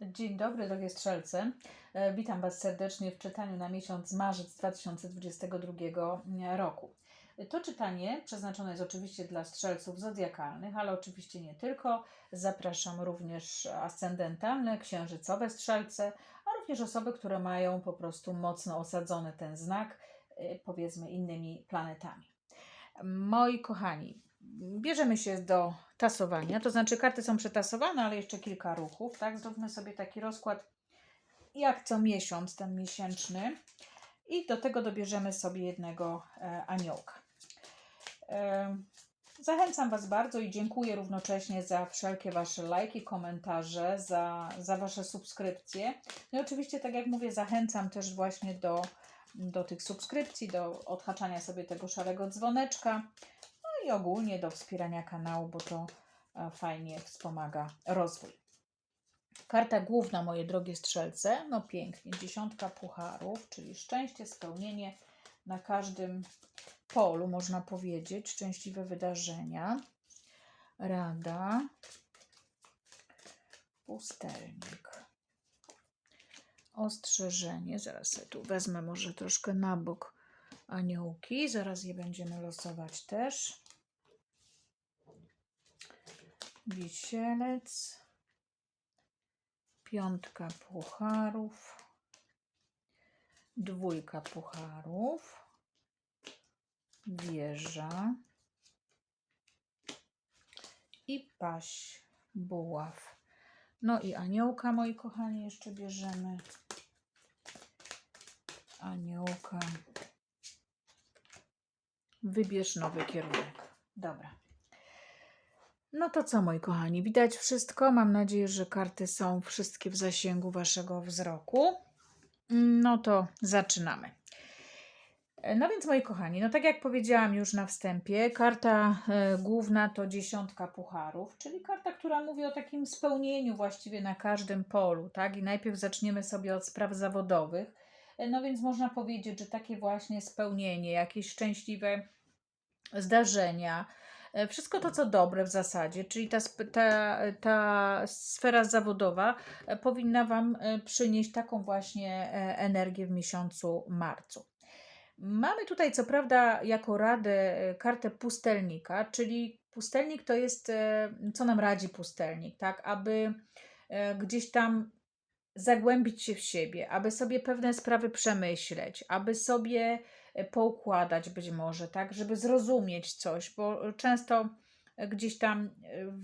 Dzień dobry, drogie strzelce. E, Witam Was serdecznie w czytaniu na miesiąc marzec 2022 roku. To czytanie przeznaczone jest oczywiście dla strzelców zodiakalnych, ale oczywiście nie tylko. Zapraszam również ascendentalne, księżycowe strzelce, a również osoby, które mają po prostu mocno osadzony ten znak, e, powiedzmy innymi planetami. Moi kochani, bierzemy się do tasowania, to znaczy karty są przetasowane, ale jeszcze kilka ruchów, tak? Zróbmy sobie taki rozkład jak co miesiąc, ten miesięczny i do tego dobierzemy sobie jednego e, aniołka. E, zachęcam Was bardzo i dziękuję równocześnie za wszelkie Wasze lajki, komentarze, za, za Wasze subskrypcje. No i oczywiście, tak jak mówię, zachęcam też właśnie do, do tych subskrypcji, do odhaczania sobie tego szarego dzwoneczka, i ogólnie do wspierania kanału, bo to e, fajnie wspomaga rozwój. Karta główna, moje drogie strzelce, no pięknie, dziesiątka pucharów, czyli szczęście, spełnienie na każdym polu, można powiedzieć, szczęśliwe wydarzenia. Rada, pustelnik, ostrzeżenie, zaraz sobie tu wezmę może troszkę na bok aniołki, zaraz je będziemy losować też. Wisielec, piątka pucharów, dwójka pucharów, wieża i paś buław. No i aniołka, moi kochani, jeszcze bierzemy. Aniołka. Wybierz nowy kierunek. Dobra. No to co, moi kochani, widać wszystko. Mam nadzieję, że karty są wszystkie w zasięgu waszego wzroku. No to zaczynamy. No więc, moi kochani, no tak jak powiedziałam już na wstępie, karta e, główna to dziesiątka pucharów, czyli karta, która mówi o takim spełnieniu właściwie na każdym polu, tak? I najpierw zaczniemy sobie od spraw zawodowych. E, No więc można powiedzieć, że takie właśnie spełnienie, jakieś szczęśliwe zdarzenia, e, wszystko to, co dobre w zasadzie, czyli ta, ta, ta sfera zawodowa e, powinna Wam e, przynieść taką właśnie e, energię w miesiącu marcu. Mamy tutaj, co prawda, jako radę e, kartę pustelnika, czyli pustelnik to jest, e, co nam radzi pustelnik, tak, aby e, gdzieś tam zagłębić się w siebie, aby sobie pewne sprawy przemyśleć, aby sobie e, poukładać być może, tak, żeby zrozumieć coś, bo często gdzieś tam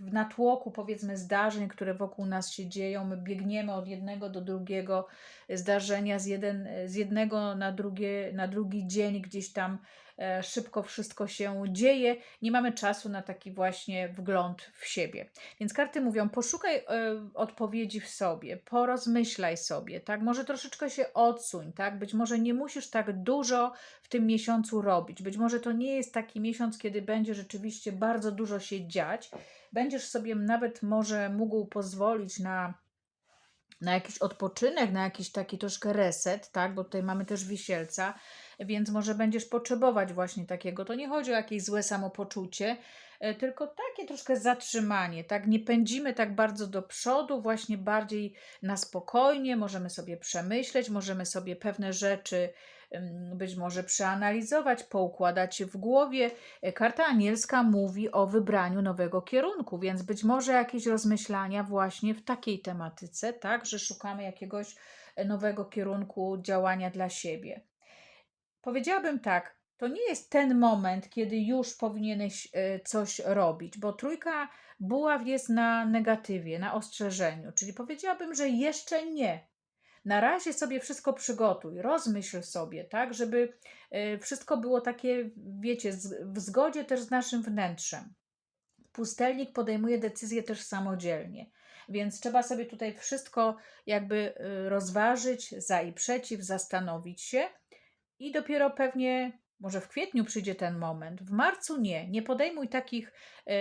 w natłoku powiedzmy zdarzeń, które wokół nas się dzieją, my biegniemy od jednego do drugiego zdarzenia, z, jeden, z jednego na, drugie, na drugi dzień gdzieś tam szybko wszystko się dzieje, nie mamy czasu na taki właśnie wgląd w siebie. Więc karty mówią, poszukaj e, odpowiedzi w sobie, porozmyślaj sobie, tak? Może troszeczkę się odsuń, tak? Być może nie musisz tak dużo w tym miesiącu robić. Być może to nie jest taki miesiąc, kiedy będzie rzeczywiście bardzo dużo się dziać. Będziesz sobie nawet może mógł pozwolić na na jakiś odpoczynek, na jakiś taki troszkę reset, tak? Bo tutaj mamy też wisielca, więc może będziesz potrzebować właśnie takiego. To nie chodzi o jakieś złe samopoczucie, e, tylko takie troszkę zatrzymanie, tak? Nie pędzimy tak bardzo do przodu, właśnie bardziej na spokojnie, możemy sobie przemyśleć, możemy sobie pewne rzeczy być może przeanalizować, poukładać w głowie. E, Karta anielska mówi o wybraniu nowego kierunku, więc być może jakieś rozmyślania właśnie w takiej tematyce, tak, że szukamy jakiegoś e, nowego kierunku działania dla siebie. Powiedziałabym tak, to nie jest ten moment, kiedy już powinieneś e, coś robić, bo trójka buław jest na negatywie, na ostrzeżeniu, czyli powiedziałabym, że jeszcze nie. Na razie sobie wszystko przygotuj, rozmyśl sobie, tak, żeby e, wszystko było takie, wiecie, w zgodzie też z naszym wnętrzem. Pustelnik podejmuje decyzje też samodzielnie, więc trzeba sobie tutaj wszystko jakby y, rozważyć, za i przeciw, zastanowić się i dopiero pewnie, może w kwietniu przyjdzie ten moment, w marcu nie, nie podejmuj takich e,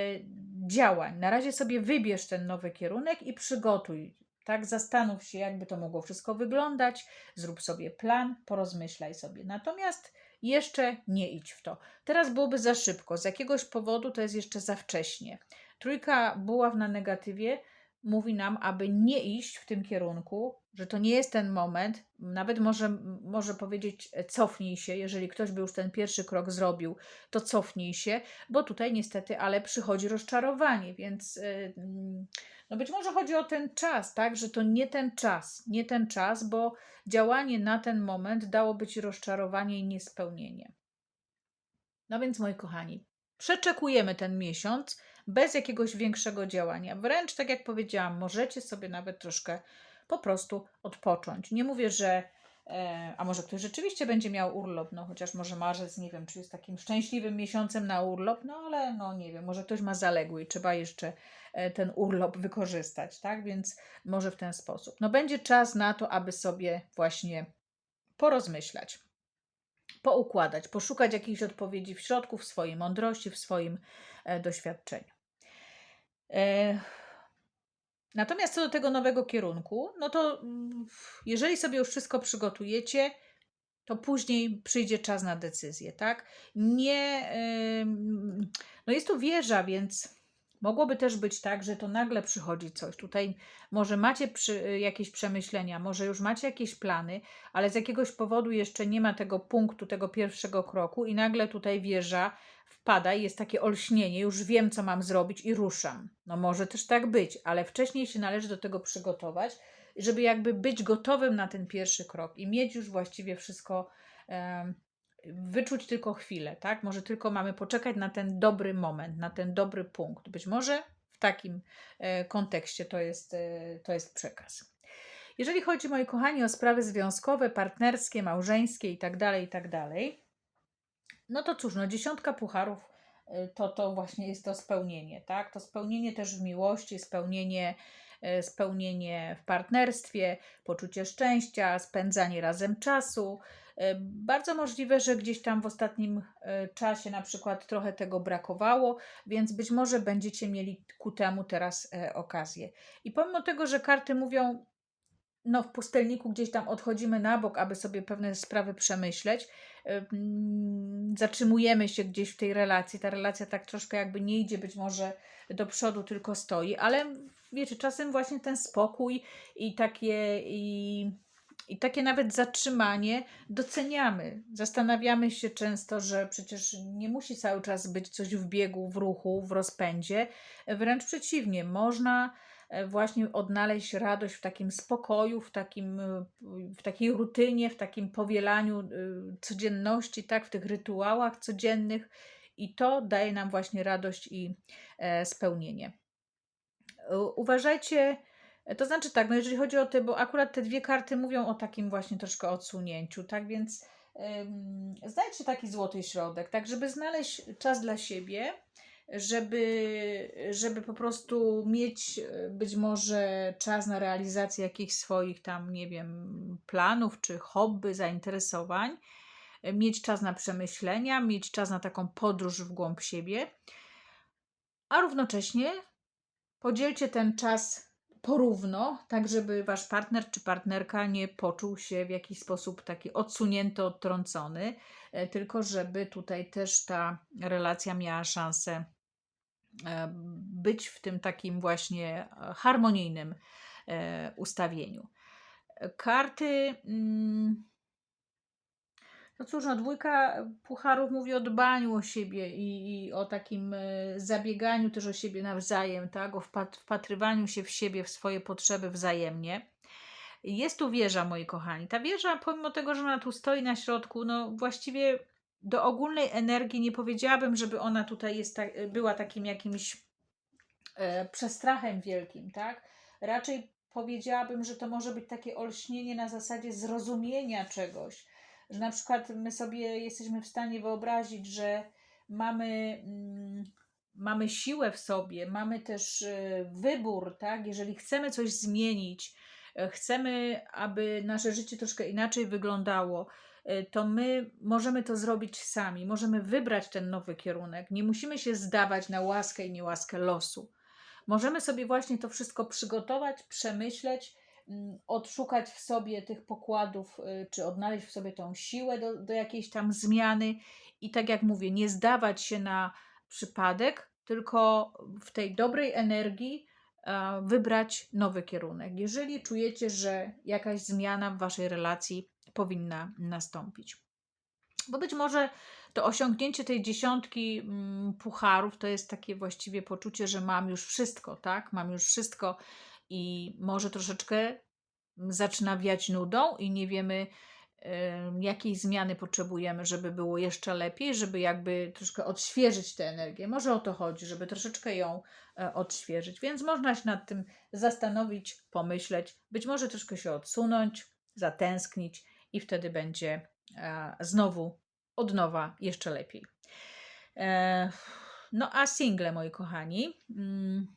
działań. Na razie sobie wybierz ten nowy kierunek i przygotuj. Tak, zastanów się, jakby to mogło wszystko wyglądać, zrób sobie plan, porozmyślaj sobie. Natomiast jeszcze nie idź w to. Teraz byłoby za szybko, z jakiegoś powodu to jest jeszcze za wcześnie. Trójka buław na negatywie mówi nam, aby nie iść w tym kierunku, że to nie jest ten moment. Nawet może, może powiedzieć, e, cofnij się. Jeżeli ktoś by już ten pierwszy krok zrobił, to cofnij się, bo tutaj niestety, ale przychodzi rozczarowanie, więc yy, no być może chodzi o ten czas, tak, że to nie ten czas, nie ten czas, bo działanie na ten moment dałoby ci rozczarowanie i niespełnienie. No więc, moi kochani, przeczekujemy ten miesiąc bez jakiegoś większego działania. Wręcz tak jak powiedziałam, możecie sobie nawet troszkę po prostu odpocząć. Nie mówię, że e, a może ktoś rzeczywiście będzie miał urlop, no chociaż może marzec, nie wiem, czy jest takim szczęśliwym miesiącem na urlop, no ale no nie wiem, może ktoś ma zaległy i trzeba jeszcze e, ten urlop wykorzystać, tak? Więc może w ten sposób. No będzie czas na to, aby sobie właśnie porozmyślać poukładać, poszukać jakichś odpowiedzi w środku, w swojej mądrości, w swoim e, doświadczeniu. E, natomiast co do tego nowego kierunku, no to mm, jeżeli sobie już wszystko przygotujecie, to później przyjdzie czas na decyzję, tak? Nie, no jest tu wieża, więc Mogłoby też być tak, że to nagle przychodzi coś. Tutaj może macie przy, jakieś przemyślenia, może już macie jakieś plany, ale z jakiegoś powodu jeszcze nie ma tego punktu, tego pierwszego kroku, i nagle tutaj wieża wpada i jest takie olśnienie, już wiem, co mam zrobić i ruszam. No może też tak być, ale wcześniej się należy do tego przygotować, żeby jakby być gotowym na ten pierwszy krok i mieć już właściwie wszystko wyczuć tylko chwilę, tak? Może tylko mamy poczekać na ten dobry moment, na ten dobry punkt. Być może w takim e, kontekście to jest, e, to jest przekaz. Jeżeli chodzi, moi kochani, o sprawy związkowe, partnerskie, małżeńskie itd., tak itd., tak no to cóż, no dziesiątka pucharów e, to, to właśnie jest to spełnienie, tak? To spełnienie też w miłości, spełnienie, spełnienie w partnerstwie, poczucie szczęścia, spędzanie razem czasu, E, bardzo możliwe, że gdzieś tam w ostatnim e, czasie na przykład trochę tego brakowało, więc być może będziecie mieli ku temu teraz e, okazję. I pomimo tego, że karty mówią, no w pustelniku gdzieś tam odchodzimy na bok, aby sobie pewne sprawy przemyśleć, zatrzymujemy się gdzieś w tej relacji, ta relacja tak troszkę jakby nie idzie być może do przodu, tylko stoi, ale wiecie, czasem właśnie ten spokój i takie i i takie nawet zatrzymanie doceniamy. Zastanawiamy się często, że przecież nie musi cały czas być coś w biegu, w ruchu, w rozpędzie. Wręcz przeciwnie, można właśnie odnaleźć radość w takim spokoju, w, takim, e, w takiej rutynie, w takim powielaniu e, codzienności, tak, w tych rytuałach codziennych i to daje nam właśnie radość i spełnienie. Uważajcie, to znaczy tak, no jeżeli chodzi o te, bo akurat te dwie karty mówią o takim właśnie troszkę odsunięciu, tak więc znajdźcie taki złoty środek, tak żeby znaleźć czas dla siebie, żeby, żeby po prostu mieć e, być może czas na realizację jakichś swoich tam, nie wiem, planów czy hobby, zainteresowań, e, mieć czas na przemyślenia, mieć czas na taką podróż w głąb siebie, a równocześnie podzielcie ten czas porówno, tak żeby wasz partner czy partnerka nie poczuł się w jakiś sposób taki odsunięty, odtrącony, e, tylko żeby tutaj też ta relacja miała szansę być w tym takim właśnie e, harmonijnym ustawieniu. Karty. Mm, no cóż, no dwójka pucharów mówi o dbaniu o siebie i, i o takim e, zabieganiu też o siebie nawzajem, tak? O wpatrywaniu się w siebie, w swoje potrzeby wzajemnie. Jest tu wieża, moi kochani. Ta wieża, pomimo tego, że ona tu stoi na środku, no właściwie do ogólnej energii nie powiedziałabym, żeby ona tutaj jest ta, była takim jakimś e, przestrachem wielkim, tak? Raczej powiedziałabym, że to może być takie olśnienie na zasadzie zrozumienia czegoś, że na przykład my sobie jesteśmy w stanie wyobrazić, że mamy, mm, mamy siłę w sobie, mamy też e, wybór, tak? Jeżeli chcemy coś zmienić, e, chcemy, aby nasze życie troszkę inaczej wyglądało, to my możemy to zrobić sami, możemy wybrać ten nowy kierunek. Nie musimy się zdawać na łaskę i niełaskę losu. Możemy sobie właśnie to wszystko przygotować, przemyśleć Mm, odszukać w sobie tych pokładów, y, czy odnaleźć w sobie tą siłę do, do jakiejś tam zmiany i tak jak mówię, nie zdawać się na przypadek, tylko w tej dobrej energii wybrać nowy kierunek. Jeżeli czujecie, że jakaś zmiana w waszej relacji powinna nastąpić. Bo być może to osiągnięcie tej dziesiątki mm, pucharów to jest takie właściwie poczucie, że mam już wszystko, tak? Mam już wszystko i może troszeczkę zaczyna wiać nudą i nie wiemy, em, jakiej zmiany potrzebujemy, żeby było jeszcze lepiej, żeby jakby troszkę odświeżyć tę energię. Może o to chodzi, żeby troszeczkę ją e, odświeżyć. Więc można się nad tym zastanowić, pomyśleć, być może troszkę się odsunąć, zatęsknić i wtedy będzie e, znowu od nowa jeszcze lepiej. E, No a single, moi kochani. mm,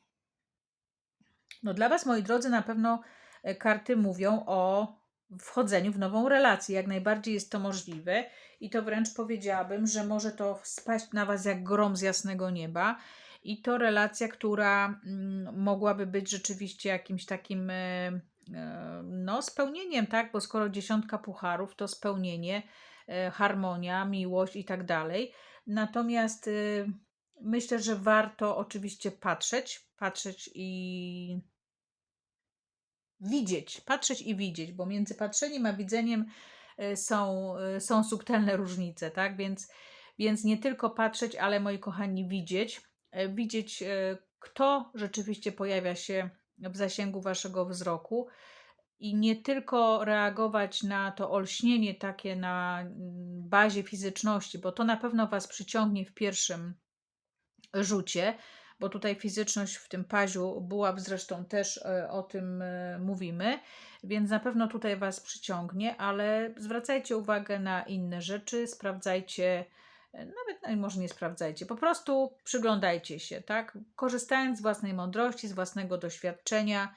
No dla Was, moi drodzy, na pewno e, karty mówią o wchodzeniu w nową relację. Jak najbardziej jest to możliwe i to wręcz powiedziałabym, że może to spaść na Was jak grom z jasnego nieba. I to relacja, która mm, mogłaby być rzeczywiście jakimś takim no, spełnieniem, tak? Bo skoro dziesiątka pucharów, to spełnienie, e, harmonia, miłość i tak dalej. Natomiast y, myślę, że warto oczywiście patrzeć, patrzeć i widzieć, patrzeć i widzieć, bo między patrzeniem a widzeniem y, są, y, są subtelne różnice, tak? Więc, więc nie tylko patrzeć, ale moi kochani, widzieć, widzieć, kto rzeczywiście pojawia się w zasięgu waszego wzroku i nie tylko reagować na to olśnienie takie na mm, bazie fizyczności, bo to na pewno was przyciągnie w pierwszym rzucie, bo tutaj fizyczność w tym paziu buław zresztą też e, o tym e, mówimy, więc na pewno tutaj Was przyciągnie, ale zwracajcie uwagę na inne rzeczy, sprawdzajcie, nawet no, może nie sprawdzajcie, po prostu przyglądajcie się, tak? Korzystając z własnej mądrości, z własnego doświadczenia,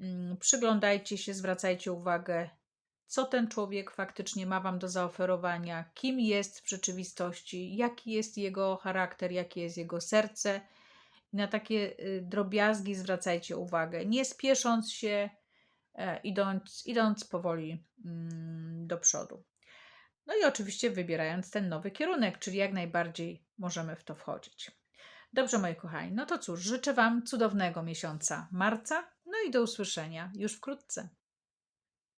mm, przyglądajcie się, zwracajcie uwagę, co ten człowiek faktycznie ma Wam do zaoferowania, kim jest w rzeczywistości, jaki jest jego charakter, jakie jest jego serce. Na takie y, drobiazgi zwracajcie uwagę, nie spiesząc się, e, idąc, idąc powoli mm, do przodu. No i oczywiście wybierając ten nowy kierunek, czyli jak najbardziej możemy w to wchodzić. Dobrze, moi kochani, no to cóż, życzę Wam cudownego miesiąca marca, no i do usłyszenia już wkrótce.